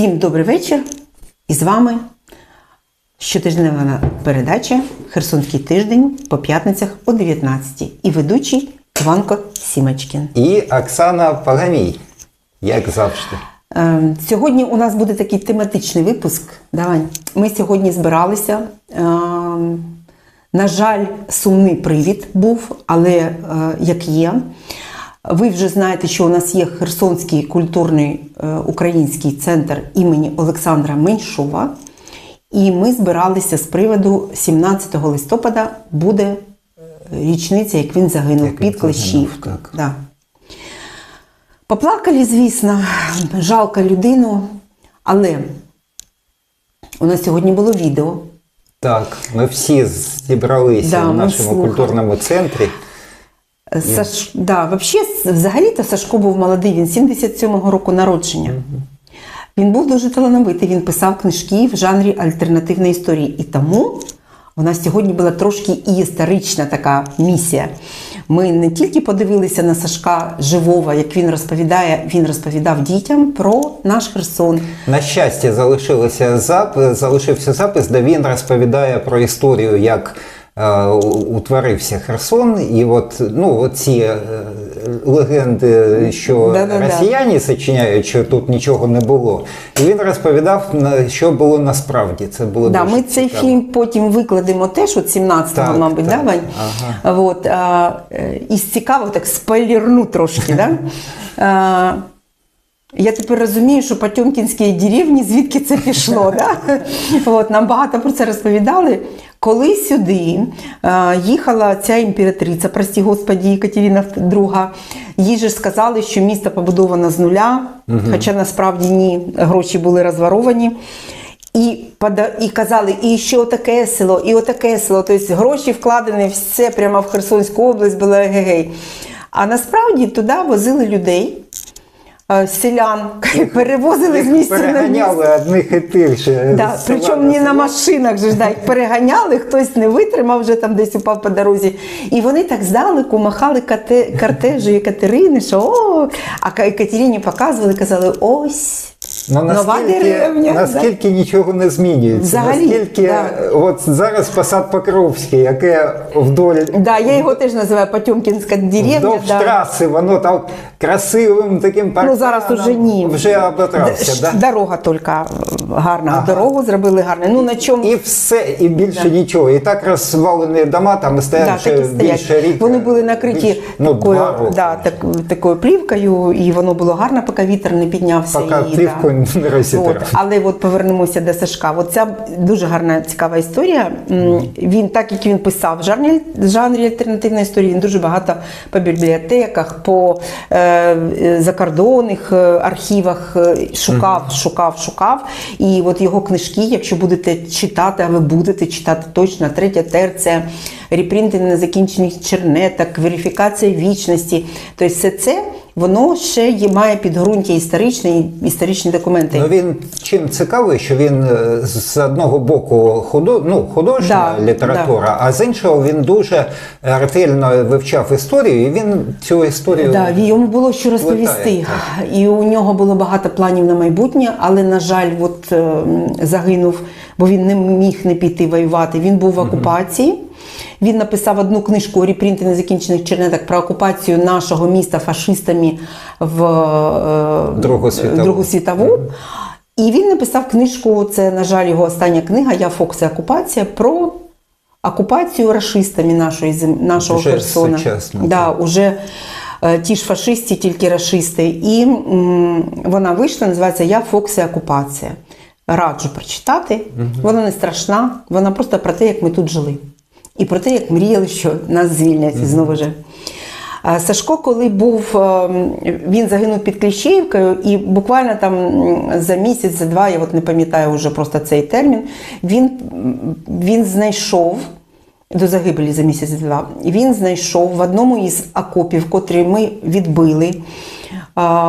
Всім добрий вечір. І з вами щотижнева передача Херсонський тиждень по п'ятницях о 19 І ведучий Іванко Сімочкін. І Оксана Паламій, як завжди. Е, Сьогодні у нас буде такий тематичний випуск. Давай. Ми сьогодні збиралися. Е, На жаль, сумний привід був, але е, як є. Ви вже знаєте, що у нас є Херсонський культурний е, український центр імені Олександра Меньшова. І ми збиралися з приводу 17 листопада буде е, річниця, як він загинув Як під Клещів. так. Да. Поплакали, звісно, жалко людину, але у нас сьогодні було відео. Так, ми всі зібралися Да, в нашому культурному центрі. Саш... Да, вообще, взагалі-то Сашко був молодий, він 77-го року народження. Він був дуже талановитий, він писав книжки в жанрі альтернативної історії. І тому у нас сьогодні була трошки і історична така місія. Ми не тільки подивилися на Сашка живого, як він розповідає, він розповідав дітям про наш Херсон. На щастя, залишилося запис, залишився запис, де він розповідає про історію, як утворився Херсон. І от ну, ці е, легенди, що Да-да-да. росіяни сочиняють, що тут нічого не було. І він розповідав, що було насправді. Це було Да, дуже ми цей цікаво. фільм потім викладемо теж, от 17-го, мабуть, так. да, Вань? От, а, е, із цікавого, так спойлерну трошки, да? Я тепер розумію, що Потьомкінські деревні, звідки це пішло. Да? От, нам багато про це розповідали. Коли сюди е, їхала ця імператриця, прості господі, Екатерина II, їй же сказали, що місто побудовано з нуля, хоча насправді ні, гроші були розворовані. І, пода- і казали, і ще отаке село, і отаке село. Тобто гроші вкладені все прямо в Херсонську область, було гей. А насправді туди возили людей, селян, перевозили з місця на місце. одних і тих же. Да, причому не на машинах же да, їх переганяли, хтось не витримав, вже там десь упав по дорозі. І вони так здалеку махали картежу. Екатерини, що о, а Ка- Екатерині показували, казали, ось. Ну, Нова наскільки, деревня, наскільки нічого не змінюється. Взагалі, наскільки да. от зараз посад Покровський, яке вдоль, Да, я його теж називаю Потьомкінська деревня. вдовж Да. траси, воно там красивим таким парканом Ну зараз уже ні. вже оботрався. Да? Дорога тільки гарна, дорогу зробили гарну. Ну на чому І все, і більше нічого. І так розвалені дома там стоять Да, стоять. більше рік. Вони були накриті більш- ну, такою, да, так, такою плівкою, і воно було гарно, поки вітер не піднявся. Поки і, плівку не розідрав. Але от повернемося до Сашка. От ця дуже гарна, цікава історія. Він, так як він писав в жанрі, жанрі альтернативної історії, він дуже багато по бібліотеках, по е, закордонних е, архівах е, шукав, шукав, шукав. І от його книжки, якщо будете читати, а ви будете читати точно, третя терція, репринти незакінчених чернеток, верифікація вічності. Тобто все це воно ще є, має підґрунтя історичне, і історичні документи. Ну він чим цікавий, що він е, з одного боку худо, ну, художня Да, література, а з іншого він дуже ретельно вивчав історію, і він цю історію Да, йому було що розповісти. І у нього було багато планів на майбутнє, але, на жаль, от, е, загинув, бо він не міг не піти воювати. Він був в окупації. Він написав одну книжку «Репринти незакінчених чернеток про окупацію нашого міста фашистами в е, Другу світову. Другу світову. І він написав книжку, це, на жаль, його остання книга Я Фокс і окупація про окупацію рашистами нашої зем- нашого Вже Херсона. сучасно, Да, уже е, ті ж фашисти, тільки рашисти. І м, вона вийшла, називається Я Фокс і окупація. Раджу прочитати. Вона не страшна, вона просто про те, як ми тут жили. І про те, як мріяли, що нас звільнять і знову же. А Сашко, коли був, е, він загинув під Кліщеївкою, і буквально там за місяць, за два, я от не пам'ятаю вже просто цей термін, він, він знайшов до загибелі за місяць-два. Він знайшов в одному із окопів, котрі ми відбили,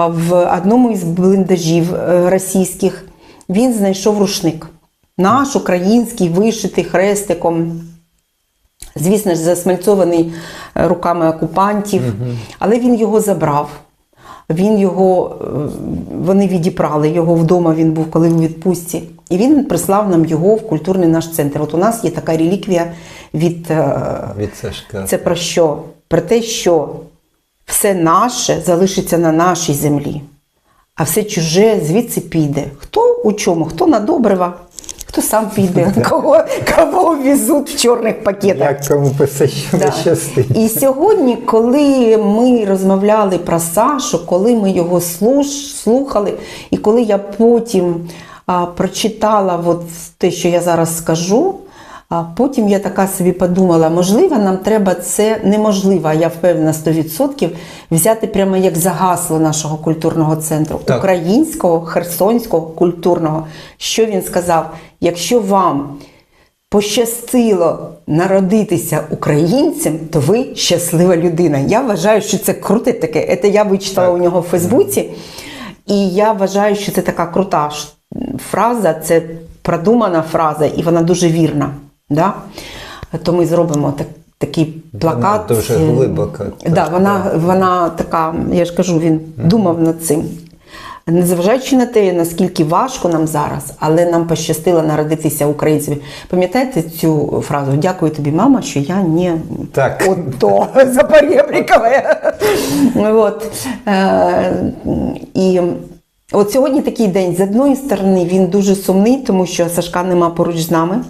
в одному із бліндажів е, російських, він знайшов рушник. Наш український, вишитий хрестиком. Звісно ж, засмальцований е, руками окупантів, але він його забрав. Він його, е, вони відібрали його вдома. Він був коли у відпустці, і він прислав нам його в культурний наш центр. От у нас є така реліквія від е, Від Сашка. це про що? Про те, що все наше залишиться на нашій землі, а все чуже звідси піде. Хто у чому? Хто на добрива, хто сам піде, кого, кого везуть в чорних пакетах. Як кому Да. І сьогодні, коли ми розмовляли про Сашу, коли ми його слуш- слухали, і коли я потім а, прочитала от те, що я зараз скажу, а потім я така собі подумала, можливо, нам треба це неможливо, я впевнена 100%, взяти прямо як за гасло нашого культурного центру Так. українського, херсонського культурного. Що він сказав? Якщо вам пощастило народитися українцем, то ви щаслива людина. Я вважаю, що це круте таке. Це я вичитала Так. у нього в Фейсбуці, і я вважаю, що це така крута фраза, це продумана фраза, і вона дуже вірна. Да? То ми зробимо так, такий плакат. Вона дуже глибока. Да, Так, вона, вона така, я ж кажу, він думав над цим. Незважаючи на те, наскільки важко нам зараз, але нам пощастило народитися українцями. Пам'ятаєте цю фразу? Дякую тобі, мама, що я не Так. ото запорєбрікове. От. Е, і от сьогодні такий день. З одної сторони, він дуже сумний, тому що Сашка нема поруч з нами.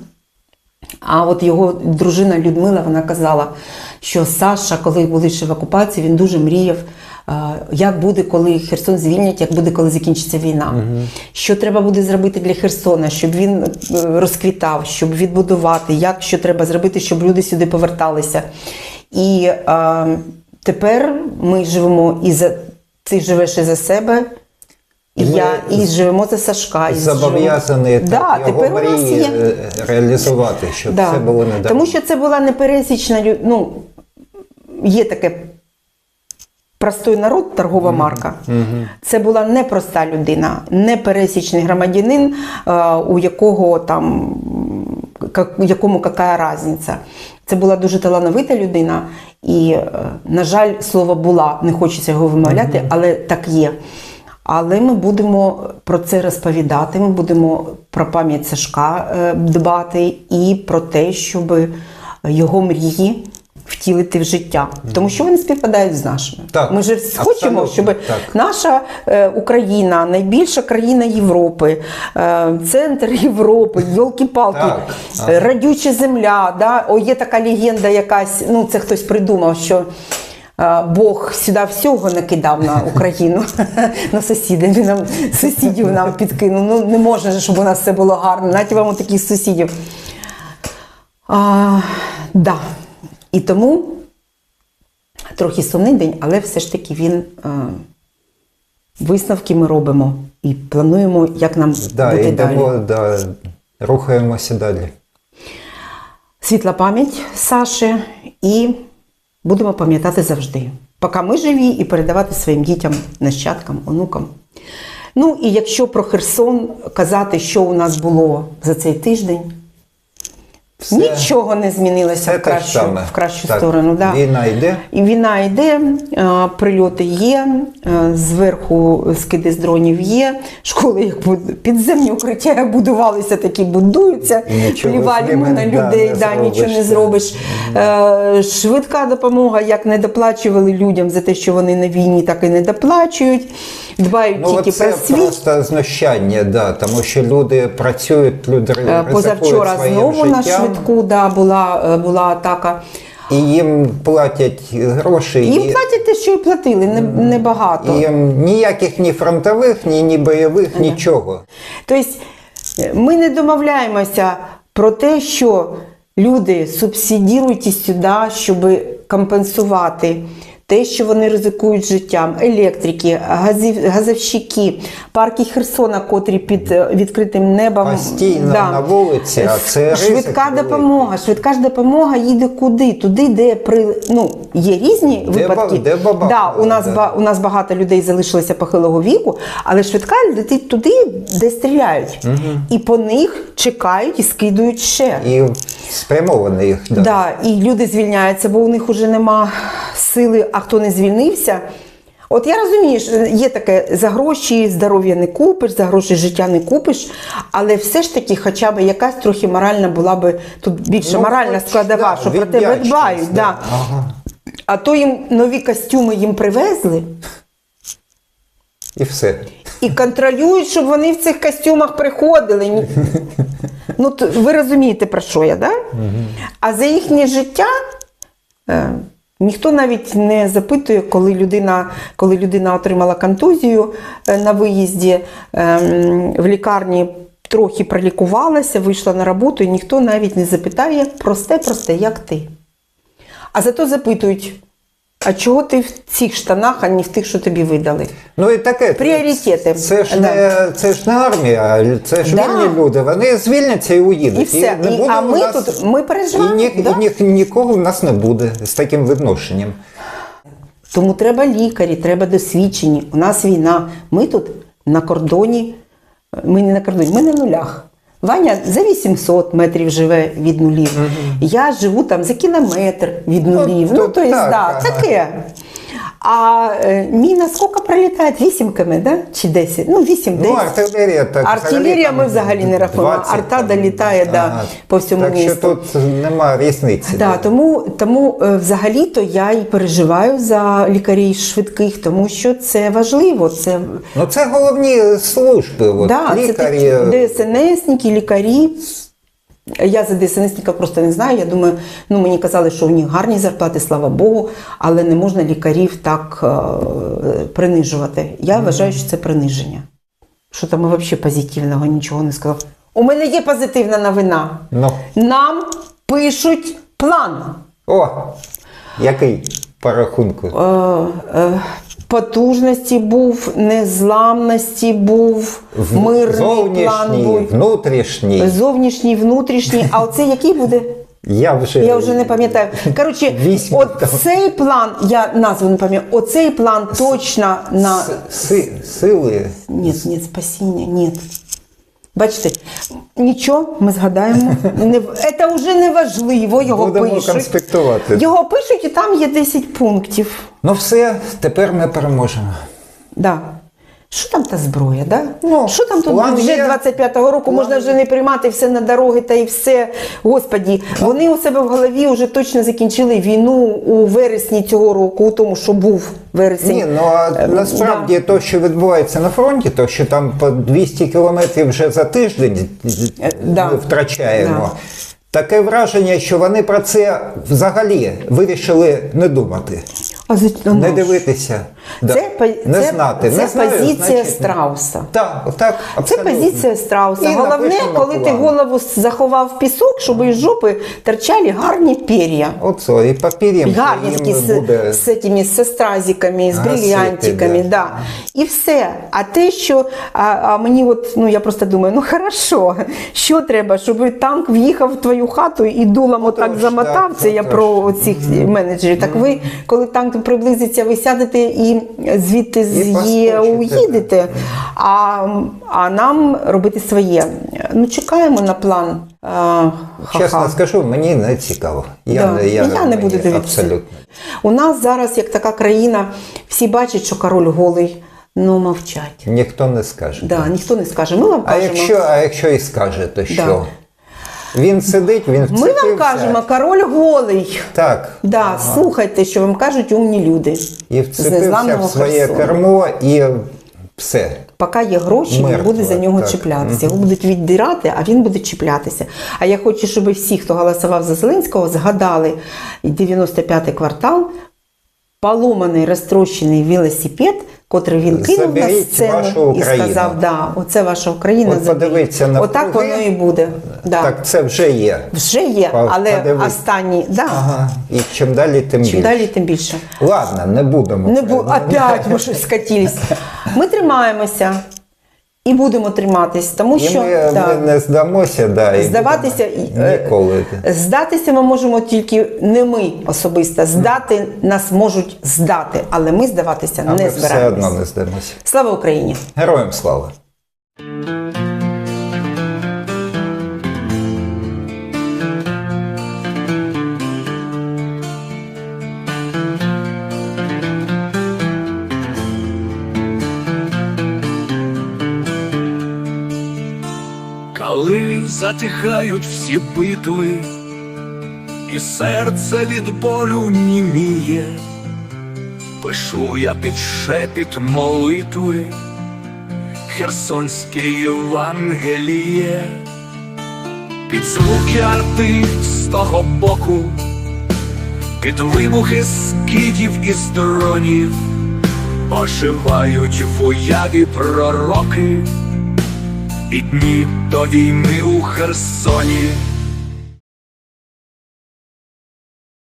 А от його дружина Людмила вона казала, що Саша, коли були ще в окупації, він дуже мріяв, е, як буде, коли Херсон звільнять, як буде, коли закінчиться війна. Що треба буде зробити для Херсона, щоб він е, розквітав, щоб відбудувати, як що треба зробити, щоб люди сюди поверталися. І е, тепер ми живемо і за ти живеш і за себе. І ми я і живемо за Сашка. І Зобов'язані так, да, його тепер у нас є е, реалізувати, щоб Да. це було не Тому що це була непересічна ну, є таке простой народ, торгова марка. Це була непроста людина, непересічний громадянин, е, у якого там якому яка різниця. Це була дуже талановита людина, і, е, на жаль, слово була, не хочеться його вимовляти, але так є. Але ми будемо про це розповідати. Ми будемо про пам'ять Сашка е, дбати і про те, щоб його мрії втілити в життя, тому що вони співпадають з нашими. Так, Ми ж хочемо, щоб так. наша е, Україна, найбільша країна Європи, е, центр Європи, йолки-палки, е, радюча земля. Да? О, є така легенда якась, ну це хтось придумав, що. Бог сюди всього накидав на Україну, на сусідів. Він нам сусідів нам підкинув. Ну не можна, щоб у нас все було гарно. Навіть вам таких сусідів. А, да. І тому трохи сумний день, але все ж таки він е, висновки ми робимо і плануємо, як нам да, бути йдемо, далі. да, рухаємося далі. Світла пам'ять Саші, і будемо пам'ятати завжди, поки ми живі, і передавати своїм дітям, нащадкам, онукам. Ну і якщо про Херсон казати, що у нас було за цей тиждень, Все- нічого не змінилося в кращу, саме. в кращу Так, сторону. Да. Війна йде. І війна йде, е, прильоти є, е, зверху скиди з дронів є, школи як підземні укриття будувалися, такі будуються. Ми на людей, да, нічого не зробиш. Е, Швидка допомога, як не доплачували людям за те, що вони на війні, так і не доплачують. Дбають Ну, тільки це про свій. просто знущання, да, тому що люди працюють, люди ризикують Позавчора своїм знову на життям, швидку да, була, е, була атака. і їм платять гроші. Їм і... платять те, що і платили, не- небагато. І ніяких ні фронтових, ні, ні бойових, нічого. Тобто е, ми не домовляємося про те, що люди субсидірують сюди, щоб компенсувати те, що вони ризикують життям, електрики, газів, газовщики, парки Херсона, котрі під е, відкритим небом Постійно на вулиці, а це ризик швидка великий. допомога. Швидка ж допомога їде куди? Туди, де при ну є різні Де випадки. ба- де баба да, у нас да. ба- у нас багато людей залишилося похилого віку, але швидка летить туди, де стріляють, і по них чекають і скидують ще. І спрямований їх. Да. Да, і люди звільняються, бо у них вже нема сили, а хто не звільнився. От я розумію, що є таке за гроші здоров'я не купиш, за гроші життя не купиш, але все ж таки, хоча б якась трохи моральна була би тут більше Ну, моральна хоч, складова, да, що про тебе дбають. Да. Ага. А то їм нові костюми їм привезли І все. і контролюють, щоб вони в цих костюмах приходили. Ну, то ви розумієте, про що я, да? А за їхнє життя е, ніхто навіть не запитує, коли людина, коли людина отримала контузію е, на виїзді е, в лікарні. Трохи пролікувалася, вийшла на роботу, і ніхто навіть не запитає просте-просте, як ти. А зато запитують, а чого ти в цих штанах, а не в тих, що тобі видали? Ну і таке. Пріоритети. Це ж, Да. не, це ж не армія, це ж Да. вільні люди. Вони звільняться і уїдуть. І все. не І- а ми нас- тут- ми переживаємо, І, ні, да. і ні- нікого в нас не буде з таким відношенням. Тому треба лікарі, треба досвідчені. У нас війна. Ми тут на кордоні, ми не на кордоні, ми на нулях. Ваня за 800 метрів живе від нулів. Я живу там за кілометр від нулів. Ну, то тобто, есть, так, да, таке. А е, міна скільки пролітає? 8 км, да? чи 10? Ну, 8 Ну, артилерія так. Артилерія там ми взагалі не рахуємо. Арта долітає, да, по всьому так місту. що тут нема різниці. Да, тому тому е, взагалі-то я і переживаю за лікарів швидких, тому що це важливо. Це, Ну це головні служби. От, да, це лікарі. е, такі ДСНСники, лікарі. Я за ДСНСника просто не знаю. Я думаю, ну мені казали, що у них гарні зарплати, слава Богу, але не можна лікарів так е, принижувати. Я вважаю, що це приниження. Що там взагалі позитивного нічого не сказав. У мене є позитивна новина. Ну, Нам пишуть план. о, який по рахунку? е, е, потужності був, незламності був, В- мирний план був. внутрішній. Зовнішній, внутрішній. А оце який буде? Я вже, Я вже не пам'ятаю. Коротше, Вісім от там. цей план, я назву не пам'ятаю, оцей план точно на. С- си- сили. Ні, ні, спасіння, ні. Бачите, нічого, ми згадаємо. Не, це вже не важливо, його Будемо пишуть. конспектувати. Його пишуть і там є 10 пунктів. Ну все, тепер ми переможемо. Да. Що там та зброя, да? Ну, що там тут план вже є. 25-го року можна вже не приймати все на дороги та і все. Господі, вони у себе в голові вже точно закінчили війну у вересні цього року, у тому, що був вересень. Ні, ну а Ем, насправді то, що відбувається на фронті, то що там по 200 кілометрів вже за тиждень да. ми втрачаємо. Да. Таке враження, що вони про це взагалі вирішили не думати, А за- а не ну, дивитися, да, Це, не це, знати. це не знаю, позиція значить, Страуса. Так, так, Це позиція страуса. І Головне, коли ти голову заховав в пісок, щоб із жопи торчали гарні пір'я. Оце, і папір'ям Гарні з, буде з, этими, з стразиками, з брильянтиками, да. да. І все. А те, що а, а мені, от, ну я просто думаю, ну хорошо, що треба, щоб танк в'їхав в твою хату і дулом отак замотав. Це я про цих менеджерів. Так ви, коли танк приблизиться, ви сядете і звідти з уїдете, а, а нам робити своє. Ну, чекаємо на план. А, Чесно скажу, мені не цікаво. Я, Да. не- я, я не буду дивитися. Абсолютно. У нас зараз, як така країна, всі бачать, що король голий, ну мовчать. Ніхто не скаже. Да, ніхто не скаже. Ми вам А кажемо. якщо, а якщо і скаже, то що? Він сидить, він Ми вам кажемо, король голий. Так. Да, слухайте, що вам кажуть умні люди. І вцепився в своє кермо і все. Поки є гроші, він буде за нього так. чіплятися. Його будуть віддирати, а він буде чіплятися. А я хочу, щоб всі, хто голосував за Зеленського, згадали 95-й квартал, поломаний розтрощений велосипед, котрий він кинув на сцену і сказав, да, оце ваша Україна. От заберіть». подивіться на Отак воно і буде. Да. Так це вже є. Вже є, але подивись. останні, да. Ага. І чим далі, тим чим більше. далі, тим більше. Ладно, не будемо. Не бу... Опять ми щось скатились. Ми тримаємося і будемо триматись, тому І що ми, так, ми не здамося, да, здаватися і е, ніколи. Здатися ми можемо тільки не ми особисто. Здати нас можуть здати, але ми здаватися А не ми все одно не здамося. Слава Україні! Героям слава! Затихають всі битви, і серце від болю німіє, пишу я під шепіт молитви, Херсонське Євангеліє, під звуки арти з того боку, під вибухи скидів і дронів, оживають в уяві пророки. І дні до війни у Херсоні